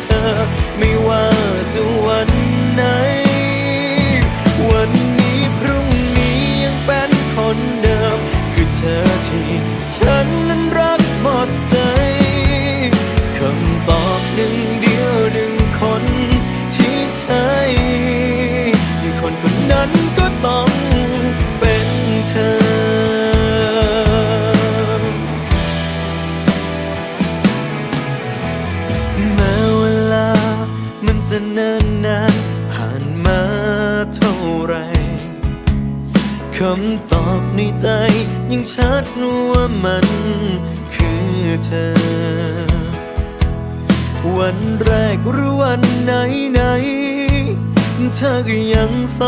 เธอ ไม่ว่าจะวันไหน วันนี้พรุ่งนี้ยังเป็นคนเดิม คือเธอที่ ฉันนั้นรักหมดใจคำตอบหนึ่งเดียวหนึ่งคนที่ใช่คนคนนั้น จะเนิ่นนานผ่านมาเท่าไรคำตอบในใจยังชัดว่ามันคือเธอ วันแรกหรือวันไหนไหนเธอก็ยังส